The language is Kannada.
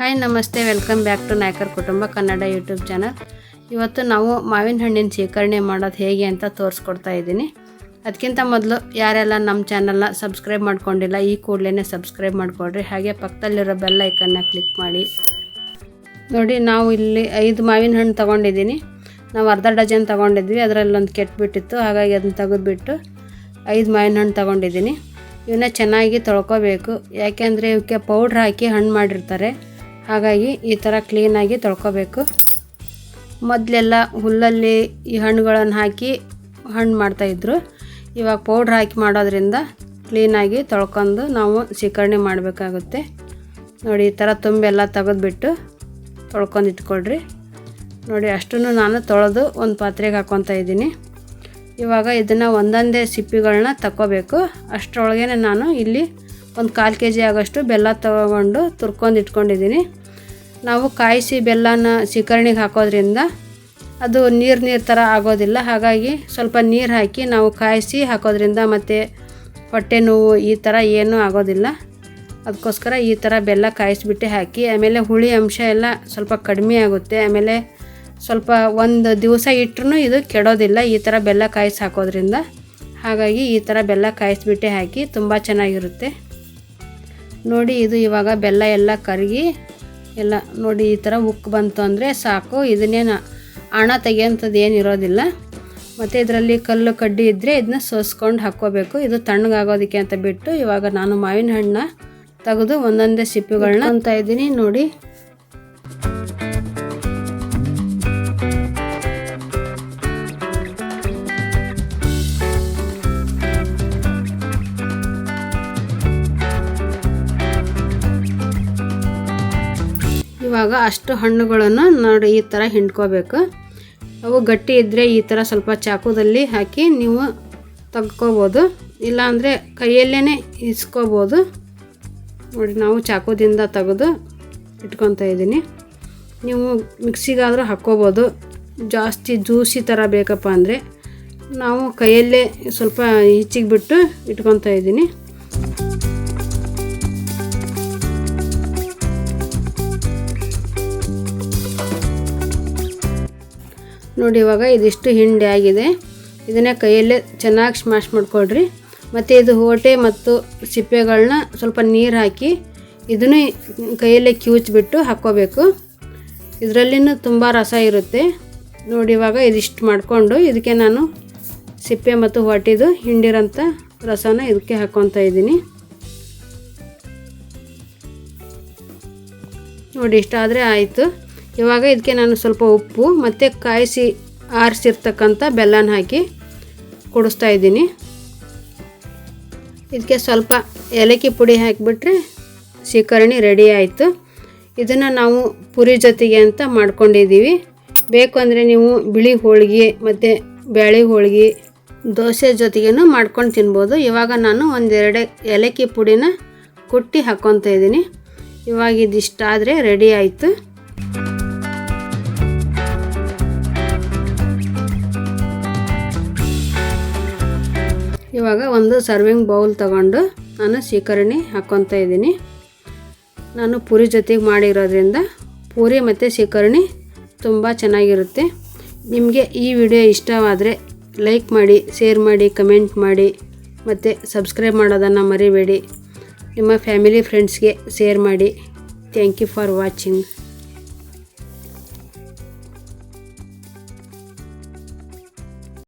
ಹಾಯ್, ನಮಸ್ತೆ. ವೆಲ್ಕಮ್ ಬ್ಯಾಕ್ ಟು ನಾಯ್ಕರ್ ಕುಟುಂಬ ಕನ್ನಡ ಯೂಟ್ಯೂಬ್ ಚಾನಲ್ ಇವತ್ತು ನಾವು ಮಾವಿನ ಹಣ್ಣಿನ ಶೇಖರಣೆ ಮಾಡೋದು ಹೇಗೆ ಅಂತ ತೋರಿಸ್ಕೊಡ್ತಾ ಇದ್ದೀನಿ. ಅದಕ್ಕಿಂತ ಮೊದಲು ಯಾರೆಲ್ಲ ನಮ್ಮ ಚಾನಲ್ನ ಸಬ್ಸ್ಕ್ರೈಬ್ ಮಾಡ್ಕೊಂಡಿಲ್ಲ, ಈ ಕೂಡಲೇ ಸಬ್ಸ್ಕ್ರೈಬ್ ಮಾಡ್ಕೊಳ್ರಿ ಹಾಗೆ ಪಕ್ಕದಲ್ಲಿರೋ ಬೆಲ್ ಐಕನ್ನ ಕ್ಲಿಕ್ ಮಾಡಿ. ನೋಡಿ, ನಾವು ಇಲ್ಲಿ ಐದು ಮಾವಿನ ಹಣ್ಣು ತೊಗೊಂಡಿದ್ದೀನಿ. ನಾವು ಅರ್ಧ ಡಜನ್ ತೊಗೊಂಡಿದ್ವಿ. ಅದರಲ್ಲಿ ಒಂದು ಹಾಗಾಗಿ ಅದನ್ನ ತೆಗೆದುಬಿಟ್ಟು ಐದು ಮಾವಿನ ಹಣ್ಣು ತೊಗೊಂಡಿದ್ದೀನಿ. ಇವನ್ನ ಚೆನ್ನಾಗಿ ತೊಳ್ಕೊಬೇಕು. ಯಾಕೆಂದರೆ ಇವಕ್ಕೆ ಪೌಡ್ರ್ ಹಾಕಿ ಹಣ್ಣು ಮಾಡಿರ್ತಾರೆ. ಹಾಗಾಗಿ ಈ ಥರ ಕ್ಲೀನಾಗಿ ತೊಳ್ಕೊಬೇಕು. ಮೊದಲೆಲ್ಲ ಹುಲ್ಲಲ್ಲಿ ಈ ಹಣ್ಣುಗಳನ್ನು ಹಾಕಿ ಹಣ್ಣು ಮಾಡ್ತಾಯಿದ್ರು ಇವಾಗ ಪೌಡ್ರ್ ಹಾಕಿ ಮಾಡೋದ್ರಿಂದ ಕ್ಲೀನಾಗಿ ತೊಳ್ಕೊಂಡು ನಾವು ಶೇಖರಣೆ ಮಾಡಬೇಕಾಗುತ್ತೆ. ನೋಡಿ ಈ ಥರ ತುಂಬೆಲ್ಲ ತೆಗೆದುಬಿಟ್ಟು ತೊಳ್ಕೊಂಡು ಇಟ್ಕೊಳ್ರಿ. ನೋಡಿ ಅಷ್ಟನ್ನು ನಾನು ತೊಳೆದು ಒಂದು ಪಾತ್ರೆಗೆ ಹಾಕ್ಕೊತಾ ಇದ್ದೀನಿ. ಇವಾಗ ಇದನ್ನು ಒಂದೊಂದೇ ಸಿಪ್ಪಿಗಳನ್ನ ತಕ್ಕೋಬೇಕು. ಅಷ್ಟರೊಳಗೇ ನಾನು ಇಲ್ಲಿ ಒಂದು ಕಾಲು ಕೆ ಜಿ ಆಗೋಷ್ಟು ಬೆಲ್ಲ ತಗೊಂಡು ತುರ್ಕೊಂಡು ಇಟ್ಕೊಂಡಿದ್ದೀನಿ. ನಾವು ಕಾಯಿಸಿ ಬೆಲ್ಲನ ಸಿಕರ್ಣಿಗೆ ಹಾಕೋದ್ರಿಂದ ಅದು ನೀರು ನೀರು ಥರ ಆಗೋದಿಲ್ಲ. ಹಾಗಾಗಿ ಸ್ವಲ್ಪ ನೀರು ಹಾಕಿ ನಾವು ಕಾಯಿಸಿ ಹಾಕೋದ್ರಿಂದ ಮತ್ತು ಹೊಟ್ಟೆ ನೋವು ಈ ಥರ ಏನೂ ಆಗೋದಿಲ್ಲ. ಅದಕ್ಕೋಸ್ಕರ ಈ ಥರ ಬೆಲ್ಲ ಕಾಯಿಸಿಬಿಟ್ಟು ಹಾಕಿ, ಆಮೇಲೆ ಹುಳಿ ಅಂಶ ಎಲ್ಲ ಸ್ವಲ್ಪ ಕಡಿಮೆ ಆಗುತ್ತೆ. ಆಮೇಲೆ ಸ್ವಲ್ಪ ಒಂದು ದಿವಸ ಇಟ್ಟರು ಇದು ಕೆಡೋದಿಲ್ಲ ಈ ಥರ ಬೆಲ್ಲ ಕಾಯಿಸಿ ಹಾಕೋದ್ರಿಂದ. ಹಾಗಾಗಿ ಈ ಥರ ಬೆಲ್ಲ ಕಾಯಿಸಿಬಿಟ್ಟೆ ಹಾಕಿ ತುಂಬ ಚೆನ್ನಾಗಿರುತ್ತೆ. ನೋಡಿ ಇದು ಇವಾಗ ಬೆಲ್ಲ ಎಲ್ಲ ಕರಗಿ ಎಲ್ಲ ನೋಡಿ ಈ ಥರ ಉಕ್ಕು ಬಂತು ಅಂದರೆ ಸಾಕು. ಇದನ್ನೇನು ಹಣ ತೆಗೆಯೋಂಥದ್ದು ಏನು ಇರೋದಿಲ್ಲ. ಮತ್ತು ಇದರಲ್ಲಿ ಕಲ್ಲು ಕಡ್ಡಿ ಇದ್ದರೆ ಇದನ್ನ ಸೋಸ್ಕೊಂಡು ಹಾಕ್ಕೋಬೇಕು. ಇದು ತಣ್ಣಗಾಗೋದಕ್ಕೆ ಅಂತ ಬಿಟ್ಟು ಇವಾಗ ನಾನು ಮಾವಿನ ಹಣ್ಣನ್ನ ತೆಗೆದು ಒಂದೊಂದೇ ಸಿಪ್ಪೆಗಳನ್ನ ಅಂತ ಇದ್ದೀನಿ. ನೋಡಿ. ಇವಾಗ ಅಷ್ಟು ಹಣ್ಣುಗಳನ್ನು ನೋಡಿ ಈ ಥರ ಹಿಂಡ್ಕೋಬೇಕು. ಅವು ಗಟ್ಟಿ ಇದ್ದರೆ ಈ ಥರ ಸ್ವಲ್ಪ ಚಾಕುದಲ್ಲಿ ಹಾಕಿ ನೀವು ತೆಗ್ಕೋಬೋದು ಇಲ್ಲಾಂದರೆ ಕೈಯಲ್ಲೇ ಇಸ್ಕೋಬೋದು. ನೋಡಿ, ನಾವು ಚಾಕುದಿಂದ ತೆಗೆದು ಇಟ್ಕೊತಾ ಇದ್ದೀನಿ. ನೀವು ಮಿಕ್ಸಿಗಾದರೂ ಹಾಕ್ಕೋಬೋದು. ಜಾಸ್ತಿ ಜ್ಯೂಸಿ ಥರ ಬೇಕಪ್ಪ ಅಂದರೆ ನಾವು ಕೈಯಲ್ಲೇ ಸ್ವಲ್ಪ ಈಚಿಗೆ ಬಿಟ್ಟು ಇಟ್ಕೊತಾ ಇದ್ದೀನಿ. ನೋಡಿ ಇವಾಗ ಇದಿಷ್ಟು ಹಿಂಡಿ ಆಗಿದೆ. ಇದನ್ನೇ ಕೈಯಲ್ಲೇ ಚೆನ್ನಾಗಿ ಸ್ಮ್ಯಾಶ್ ಮಾಡ್ಕೊಳ್ರಿ. ಮತ್ತು ಇದು ಹೋಟೆ ಮತ್ತು ಸಿಪ್ಪೆಗಳನ್ನ ಸ್ವಲ್ಪ ನೀರು ಹಾಕಿ ಇದನ್ನು ಕೈಯಲ್ಲೇ ಕಿವುಚ್ಬಿಟ್ಟು ಹಾಕ್ಕೋಬೇಕು. ಇದರಲ್ಲಿನೂ ತುಂಬ ರಸ ಇರುತ್ತೆ. ನೋಡಿ ಇವಾಗ ಇದಿಷ್ಟು ಮಾಡಿಕೊಂಡು ಇದಕ್ಕೆ ನಾನು ಸಿಪ್ಪೆ ಮತ್ತು ಹೊಟ್ಟಿದು ಹಿಂಡಿರೋಂಥ ರಸನ ಇದಕ್ಕೆ ಹಾಕ್ಕೊತಾ ಇದ್ದೀನಿ. ನೋಡಿ ಇಷ್ಟಾದರೆ ಆಯಿತು. ಇವಾಗ ಇದಕ್ಕೆ ನಾನು ಸ್ವಲ್ಪ ಉಪ್ಪು, ಮತ್ತು ಕಾಯಿಸಿ ಆರಿಸಿರ್ತಕ್ಕಂಥ ಬೆಲ್ಲನ ಹಾಕಿ ಕುಡಿಸ್ತಾ ಇದ್ದೀನಿ. ಇದಕ್ಕೆ ಸ್ವಲ್ಪ ಏಲಕ್ಕಿ ಪುಡಿ ಹಾಕಿಬಿಟ್ರೆ ಸೀಕರಣಿ ರೆಡಿ ಆಯಿತು. ಇದನ್ನು ನಾವು ಪುರಿ ಜೊತೆಗೆ ಅಂತ ಮಾಡ್ಕೊಂಡಿದ್ದೀವಿ. ಬೇಕು ಅಂದರೆ ನೀವು ಬಿಳಿ ಹೋಳಿಗೆ ಮತ್ತು ಬ್ಯಾಳಿ ಹೋಳಿಗೆ, ದೋಸೆ ಜೊತೆಗೇನು ಮಾಡ್ಕೊಂಡು ತಿನ್ಬೋದು. ಇವಾಗ ನಾನು ಒಂದೆರಡು ಏಲಕ್ಕಿ ಪುಡಿನ ಕುಟ್ಟಿ ಹಾಕ್ಕೊತಾ ಇದ್ದೀನಿ. ಇವಾಗ ಇದಿಷ್ಟಾದರೆ ರೆಡಿ ಆಯಿತು. ಇವಾಗ ಒಂದು ಸರ್ವಿಂಗ್ ಬೌಲ್ ತಗೊಂಡು ನಾನು ಸೀಕರಣಿ ಹಾಕ್ಕೊತಾ ಇದ್ದೀನಿ. ನಾನು ಪೂರಿ ಜೊತೆಗೆ ಮಾಡಿರೋದ್ರಿಂದ ಪೂರಿ ಮತ್ತು ಸೀಕರಣಿ ತುಂಬ ಚೆನ್ನಾಗಿರುತ್ತೆ. ನಿಮಗೆ ಈ ವಿಡಿಯೋ ಇಷ್ಟವಾದರೆ ಲೈಕ್ ಮಾಡಿ ಶೇರ್ ಮಾಡಿ ಕಮೆಂಟ್ ಮಾಡಿ, ಮತ್ತು ಸಬ್ಸ್ಕ್ರೈಬ್ ಮಾಡೋದನ್ನು ಮರಿಬೇಡಿ. ನಿಮ್ಮ ಫ್ಯಾಮಿಲಿ ಫ್ರೆಂಡ್ಸ್ಗೆ ಶೇರ್ ಮಾಡಿ. Thank you for watching